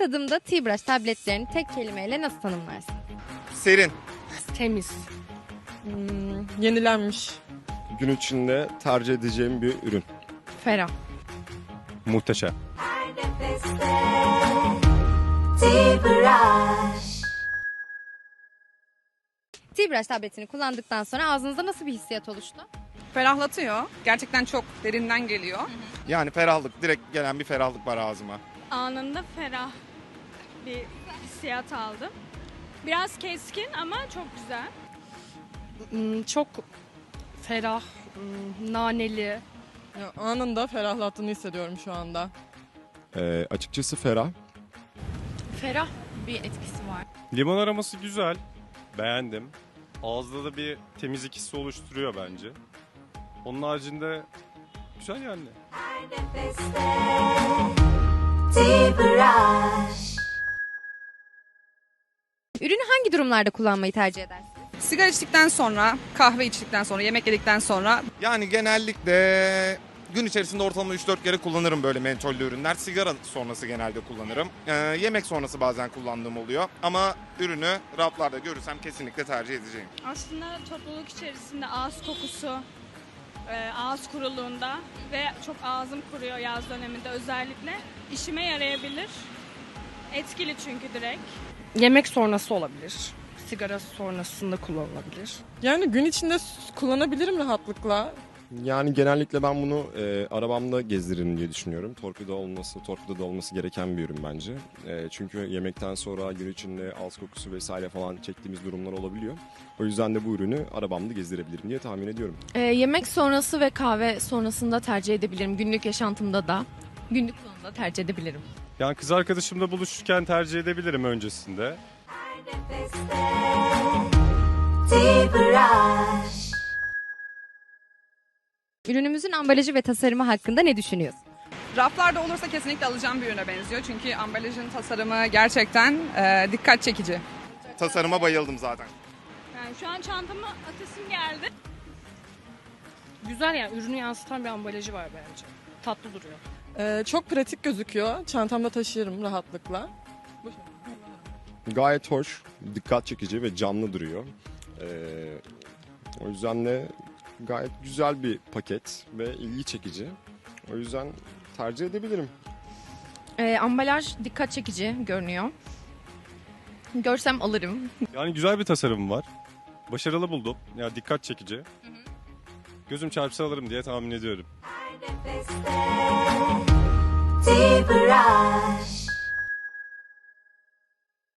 tadımda T-Brush tabletlerini tek kelimeyle nasıl tanımlarsın? Serin. Temiz. Hmm, yenilenmiş. Gün içinde tercih edeceğim bir ürün. Ferah. Muhteşem. T-Brush tabletini kullandıktan sonra ağzınızda nasıl bir hissiyat oluştu? Ferahlatıyor. Gerçekten çok derinden geliyor. Yani ferahlık. Direkt gelen bir ferahlık var ağzıma. anında ferah bir hissiyat aldım. Biraz keskin ama çok güzel. Hmm, çok ferah, hmm, naneli. Anında ferahlattığını hissediyorum şu anda. Ee, açıkçası ferah. Ferah bir etkisi var. Limon aroması güzel. Beğendim. Ağızda da bir temizlik hissi oluşturuyor bence. Onun haricinde güzel yani. Ürünü hangi durumlarda kullanmayı tercih edersin? Sigara içtikten sonra, kahve içtikten sonra, yemek yedikten sonra Yani genellikle gün içerisinde ortalama 3-4 kere kullanırım böyle mentollü ürünler. Sigara sonrası genelde kullanırım. Ee, yemek sonrası bazen kullandığım oluyor. Ama ürünü raflarda görürsem kesinlikle tercih edeceğim. Aslında topluluk içerisinde ağız kokusu, e, ağız kuruluğunda ve çok ağzım kuruyor yaz döneminde özellikle işime yarayabilir. Etkili çünkü direkt. Yemek sonrası olabilir. Sigara sonrasında kullanılabilir. Yani gün içinde kullanabilirim rahatlıkla. Yani genellikle ben bunu e, arabamda gezdiririm diye düşünüyorum. Torpido olması, torpidoda olması gereken bir ürün bence. E, çünkü yemekten sonra gün içinde ağız kokusu vesaire falan çektiğimiz durumlar olabiliyor. O yüzden de bu ürünü arabamda gezdirebilirim diye tahmin ediyorum. Ee, yemek sonrası ve kahve sonrasında tercih edebilirim. Günlük yaşantımda da, günlük kullanımda tercih edebilirim. Yani kız arkadaşımla buluşurken tercih edebilirim öncesinde. Ürünümüzün ambalajı ve tasarımı hakkında ne düşünüyorsun? raflarda olursa kesinlikle alacağım bir ürüne benziyor. Çünkü ambalajın tasarımı gerçekten e, dikkat çekici. Tasarıma bayıldım zaten. Yani şu an çantama atasım geldi. Güzel yani ürünü yansıtan bir ambalajı var bence. Tatlı duruyor. Ee, çok pratik gözüküyor. Çantamda taşırım rahatlıkla. Gayet hoş, dikkat çekici ve canlı duruyor. E, o yüzden de gayet güzel bir paket ve ilgi çekici. O yüzden tercih edebilirim. Ee, ambalaj dikkat çekici görünüyor. Görsem alırım. Yani güzel bir tasarım var. Başarılı buldum. Ya dikkat çekici. Gözüm çarpsa alırım diye tahmin ediyorum. T-Brush